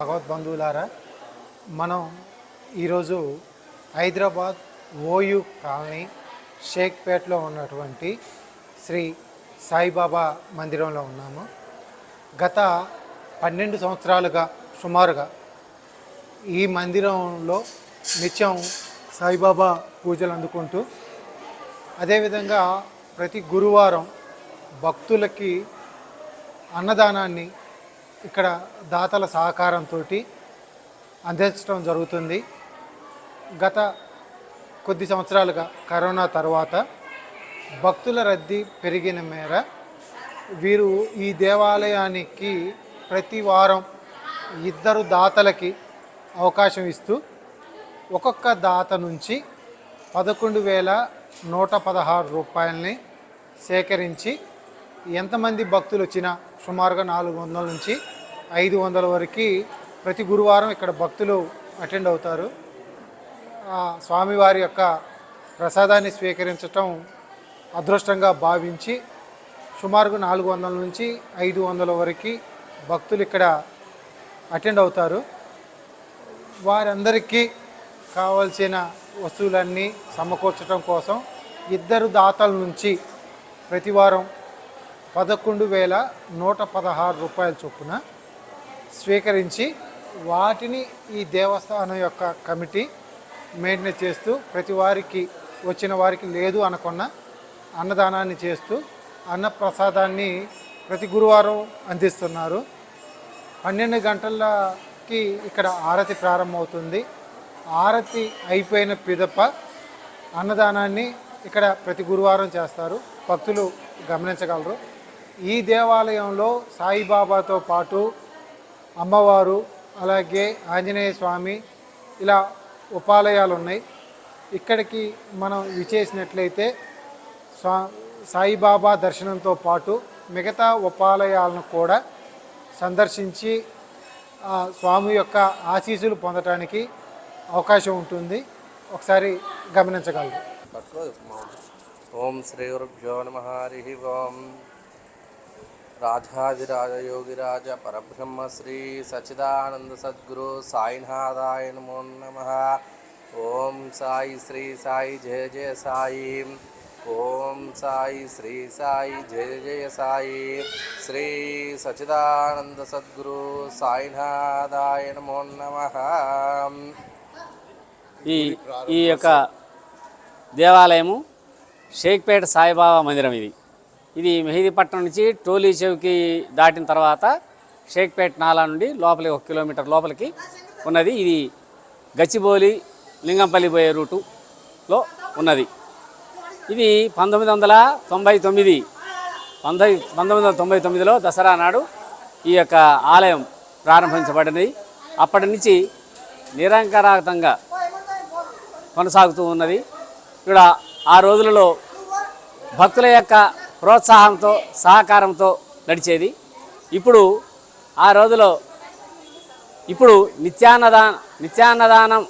భగవద్బంధువులారా మనం ఈరోజు Hyderabad OU colony షేక్పేట్లో ఉన్నటువంటి శ్రీ సాయిబాబా మందిరంలో ఉన్నాము. గత పన్నెండు సంవత్సరాలుగా సుమారుగా ఈ మందిరంలో నిత్యం సాయిబాబా పూజలు అందుకుంటూ అదేవిధంగా ప్రతి గురువారం భక్తులకి అన్నదానాన్ని ఇక్కడ దాతల సహకారంతో అందించడం జరుగుతుంది. గత కొద్ది సంవత్సరాలుగా కరోనా తర్వాత భక్తుల రద్దీ పెరిగిన మేర వీరు ఈ దేవాలయానికి ప్రతి వారం ఇద్దరు దాతలకి అవకాశం ఇస్తూ ఒక్కొక్క దాత నుంచి పదకొండు వేల నూట పదహారు రూపాయలని సేకరించి ఎంతమంది భక్తులు వచ్చినా సుమారుగా నాలుగు వందల నుంచి ఐదు వందల వరకు ప్రతి గురువారం ఇక్కడ భక్తులు అటెండ్ అవుతారు. ఆ స్వామివారి యొక్క ప్రసాదాన్ని స్వీకరించటం అదృష్టంగా భావించి సుమారుగా నాలుగు వందల నుంచి ఐదు వందల వరకు భక్తులు ఇక్కడ అటెండ్ అవుతారు. వారందరికీ కావలసిన వస్తువులన్నీ సమకూర్చడం కోసం ఇద్దరు దాతల నుంచి ప్రతివారం పదకొండు వేల నూట పదహారు రూపాయల చొప్పున స్వీకరించి వాటిని ఈ దేవస్థానం యొక్క కమిటీ మెయింటైన్ చేస్తూ ప్రతి వారికి వచ్చిన వారికి లేదు అనుకున్న అన్నదానాన్ని చేస్తూ అన్నప్రసాదాన్ని ప్రతి గురువారం అందిస్తున్నారు. పన్నెండు గంటలకి ఇక్కడ ఆరతి ప్రారంభమవుతుంది. ఆరతి అయిపోయిన పిదప అన్నదానాన్ని ఇక్కడ ప్రతి గురువారం చేస్తారు. భక్తులు గమనించగలరు. ఈ దేవాలయంలో సాయిబాబాతో పాటు అమ్మవారు అలాగే ఆంజనేయ స్వామి ఇలా ఉపాలయాలు ఉన్నాయి ఇక్కడికి మనం విచేసినట్లయితే స్వా సాయిబాబా దర్శనంతో పాటు మిగతా ఉపాలయాలను కూడా సందర్శించి ఆ స్వామి యొక్క ఆశీస్సులు పొందటానికి అవకాశం ఉంటుంది. ఒకసారి గమనించగలరు. ఓం శ్రీ గురుభ్యో నమ హరి ఓం రాజాదిరాజయోగిరాజ పరబ్రహ్మ శ్రీ సచిదానంద సద్గురు సాయినాథాయ నమో నమ. ఓం సాయి శ్రీ సాయి జయ జయ సాయి. ఓం సాయి శ్రీ సాయి జయ జయ సాయి. శ్రీ సచిదానంద సద్గురు సాయినాథాయ నమో నమ. ఈ ఈ యొక్క దేవాలయము షేక్పేట సాయిబాబా మందిరం ఇది. ఇది మెహదీపట్నం నుంచి టోలీ చెవికి దాటిన తర్వాత షేక్పేట నాలా నుండి లోపలికి ఒక కిలోమీటర్ లోపలికి ఉన్నది. ఇది గచ్చిబోలి లింగంపల్లి పోయే రూటులో ఉన్నది. ఇది పంతొమ్మిది వందల తొంభై తొమ్మిది పంతొమ్మిది పంతొమ్మిది వందల తొంభై తొమ్మిదిలో దసరా నాడు ఈ యొక్క ఆలయం ప్రారంభించబడినది అప్పటి నుంచి నిరంకరాతంగా కొనసాగుతూ ఉన్నది. ఇక్కడ ఆ రోజులలో భక్తుల యొక్క ప్రోత్సాహంతో సహకారంతో నడిచేది. ఇప్పుడు ఆ రోజులో ఇప్పుడు నిత్యాన్నదా నిత్యాన్నదానం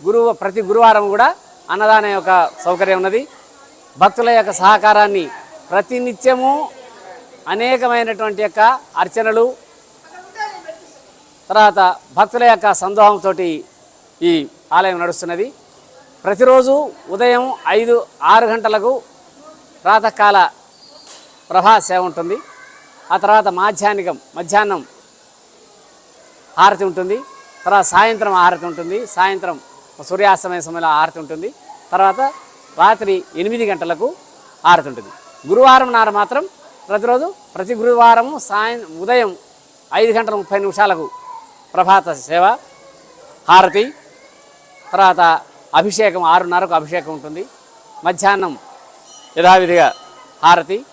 గురువు ప్రతి గురువారం కూడా అన్నదానం యొక్క సౌకర్యం ఉన్నది. భక్తుల యొక్క సహకారాన్ని ప్రతినిత్యము అనేకమైనటువంటి యొక్క అర్చనలు తర్వాత భక్తుల యొక్క సందోహంతో ఈ ఆలయం నడుస్తున్నది. ప్రతిరోజు ఉదయం ఐదు ఆరు గంటలకు ప్రాతకాల ప్రభా సేవ ఉంటుంది. ఆ తర్వాత మాధ్యాహ్నికం మధ్యాహ్నం హారతి ఉంటుంది. తర్వాత సాయంత్రం హారతి ఉంటుంది. సాయంత్రం సూర్యాస్తమయ సమయంలో హారతి ఉంటుంది. తర్వాత రాత్రి ఎనిమిది గంటలకు హారతి ఉంటుంది. గురువారం నాడు మాత్రం ప్రతిరోజు ప్రతి గురువారము సాయం ఉదయం ఐదు గంటల ముప్పై నిమిషాలకు ప్రభాత సేవ హారతి తర్వాత అభిషేకం ఆరున్నరకు అభిషేకం ఉంటుంది. మధ్యాహ్నం యథావిధిగా హారతి.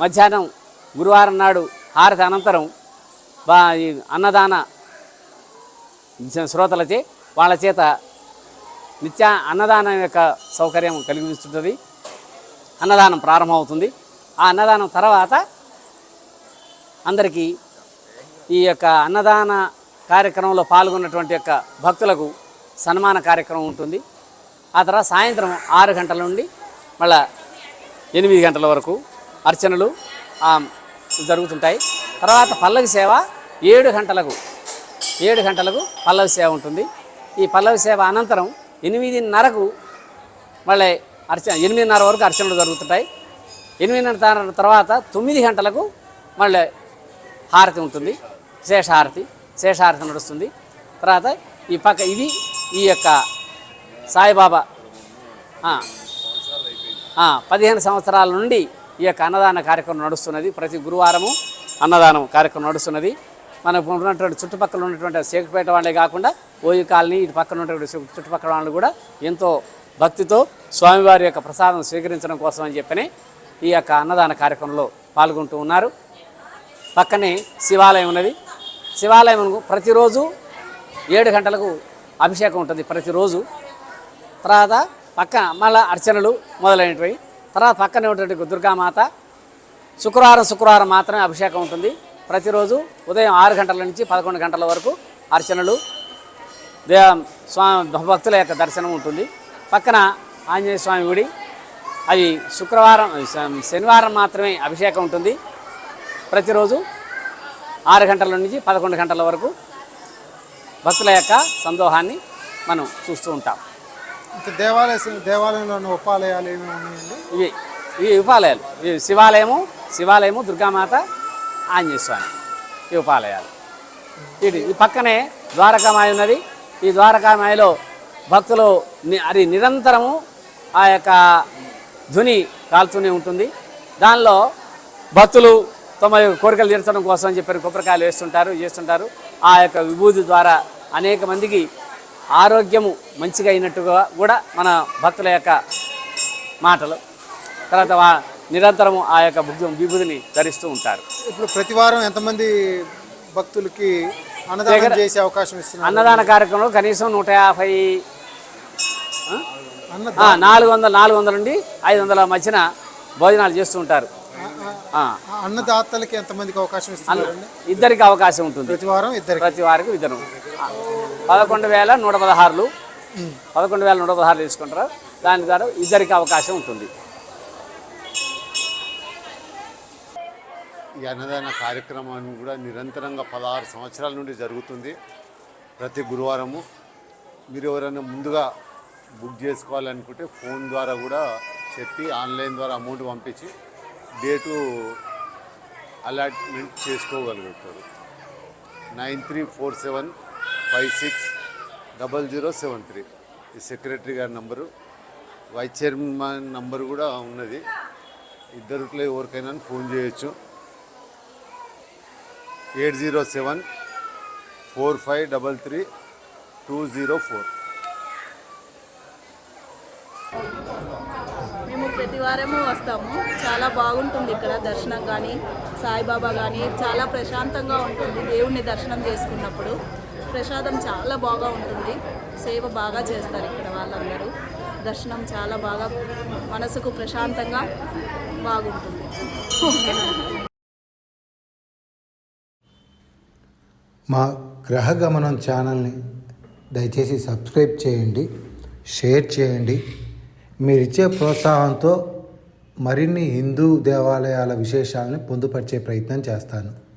మధ్యాహ్నం గురువారం నాడు హారతి అనంతరం బా ఈ అన్నదాన శ్రోతలచే వాళ్ళ చేత నిత్య అన్నదానం యొక్క సౌకర్యం కలిగిస్తుంటుంది. అన్నదానం ప్రారంభమవుతుంది. ఆ అన్నదానం తర్వాత అందరికీ ఈ యొక్క అన్నదాన కార్యక్రమంలో పాల్గొన్నటువంటి యొక్క భక్తులకు సన్మాన కార్యక్రమం ఉంటుంది. ఆ తర్వాత సాయంత్రం ఆరు గంటల నుండి మళ్ళా ఎనిమిది గంటల వరకు అర్చనలు జరుగుతుంటాయి. తర్వాత పల్లవి సేవ ఏడు గంటలకు ఏడు గంటలకు పల్లవి సేవ ఉంటుంది. ఈ పల్లవి సేవ అనంతరం ఎనిమిదిన్నరకు మళ్ళీ అర్చన ఎనిమిదిన్నర వరకు అర్చనలు జరుగుతుంటాయి. ఎనిమిదిన్నర తర్వాత తొమ్మిది గంటలకు మళ్ళీ హారతి ఉంటుంది. శేషహారతి శేషహారతి నడుస్తుంది. తర్వాత ఈ పక్క ఇది ఈ యొక్క సాయిబాబా పదిహేను సంవత్సరాల నుండి ఈ యొక్క అన్నదాన కార్యక్రమం నడుస్తున్నది. ప్రతి గురువారము అన్నదానం కార్యక్రమం నడుస్తున్నది. మనకు ఉన్నటువంటి చుట్టుపక్కల ఉన్నటువంటి సేకుపేట వాళ్ళే కాకుండా ఓయి కాలనీ ఇటు పక్కన ఉన్నటువంటి చుట్టుపక్కల వాళ్ళు కూడా ఎంతో భక్తితో స్వామివారి యొక్క ప్రసాదం స్వీకరించడం కోసం అని చెప్పని ఈ యొక్క అన్నదాన కార్యక్రమంలో పాల్గొంటూ ఉన్నారు. పక్కనే శివాలయం ఉన్నది. శివాలయం ప్రతిరోజు ఏడు గంటలకు అభిషేకం ఉంటుంది ప్రతిరోజు. తర్వాత పక్కన మళ్ళీ అర్చనలు మొదలైనవి. తర్వాత పక్కనే ఉన్నటువంటి దుర్గామాత. శుక్రవారం శుక్రవారం మాత్రమే అభిషేకం ఉంటుంది. ప్రతిరోజు ఉదయం ఆరు గంటల నుంచి పదకొండు గంటల వరకు అర్చనలు. దే స్వామి భక్తుల యొక్క దర్శనం ఉంటుంది. పక్కన ఆంజనేయ స్వామి గుడి. అది శుక్రవారం శనివారం మాత్రమే అభిషేకం ఉంటుంది. ప్రతిరోజు ఆరు గంటల నుంచి పదకొండు గంటల వరకు భక్తుల యొక్క సందోహాన్ని మనం చూస్తూ ఉంటాం. దేవాలయ దేవాలయంలో ఉపాలయాలు ఏమేమి ఇవి ఇవి ఉపాలయాలు. ఇవి శివాలయము శివాలయము దుర్గామాత ఆంజనేయ స్వామి ఈ ఉపాలయాలు. ఇది ఈ పక్కనే ద్వారకామాయి ఉన్నది. ఈ ద్వారకామాయిలో భక్తులు అది నిరంతరము ఆ యొక్క ధ్వని కాలుతూనే ఉంటుంది. దానిలో భక్తులు తమ కోరికలు తీర్చడం కోసం అని చెప్పి కొబ్బరికాయలు వేస్తుంటారు చేస్తుంటారు. ఆ యొక్క విభూతి ద్వారా అనేక మందికి ఆరోగ్యము మంచిగా అయినట్టుగా కూడా మన భక్తుల యొక్క మాటలు. తర్వాత నిరంతరము ఆ యొక్క భుజం విభూతిని ధరిస్తూ ఉంటారు. ఇప్పుడు ప్రతి వారం ఎంతమంది భక్తులకి అన్నదానం చేసే అవకాశం ఇస్తున్నారు? అన్నదాన కార్యక్రమంలో కనీసం నూట యాభై నాలుగు వందల నాలుగు వందల నుండి ఐదు వందల మధ్యన భోజనాలు చేస్తూ ఉంటారు. అన్నదాతలకి ఎంతమందికి అవకాశం ఇస్తున్నారండి? ఇద్దరికి అవకాశం ఉంటుంది. ప్రతి వారం ఇద్దరికి. ప్రతి వారికి ఇద్దరు. పదకొండు వేల నూట పదహారులు. పదకొండు వేల నూట పదహారులు తీసుకుంటారు. దాని ద్వారా ఇద్దరికి అవకాశం ఉంటుంది. ఈ అన్నదాన కార్యక్రమం కూడా నిరంతరంగా పదహారు సంవత్సరాల నుండి జరుగుతుంది. ప్రతి గురువారము మీరు ఎవరైనా ముందుగా బుక్ చేసుకోవాలనుకుంటే ఫోన్ ద్వారా కూడా చెప్పి ఆన్లైన్ ద్వారా అమౌంట్ పంపించి డేటు అలాట్మెంట్ చేసుకోగలుగుతారు. Nine three four seven five six double zero seven three. ఈ సెక్రటరీ గారి నంబరు వైస్ చైర్మన్ నంబరు కూడా ఉన్నది. ఇద్దరిలో ఎవరికైనా ఫోన్ చేయొచ్చు. Eight zero seven four five double three two zero four. వారము వస్తాము. చాలా బాగుంటుంది ఇక్కడ దర్శనం కానీ సాయిబాబా కానీ. చాలా ప్రశాంతంగా ఉంటుంది దేవుణ్ణి దర్శనం చేసుకున్నప్పుడు. ప్రసాదం చాలా బాగా ఉంటుంది. సేవ బాగా చేస్తారు ఇక్కడ వాళ్ళందరూ. దర్శనం చాలా బాగా మనసుకు ప్రశాంతంగా బాగుంటుంది. మా గ్రహగమనం ఛానల్ని దయచేసి సబ్స్క్రైబ్ చేయండి షేర్ చేయండి. మీరిచ్చే ప్రోత్సాహంతో మరిన్ని హిందూ దేవాలయాల విశేషాలను పొందుపరిచే ప్రయత్నం చేస్తాను.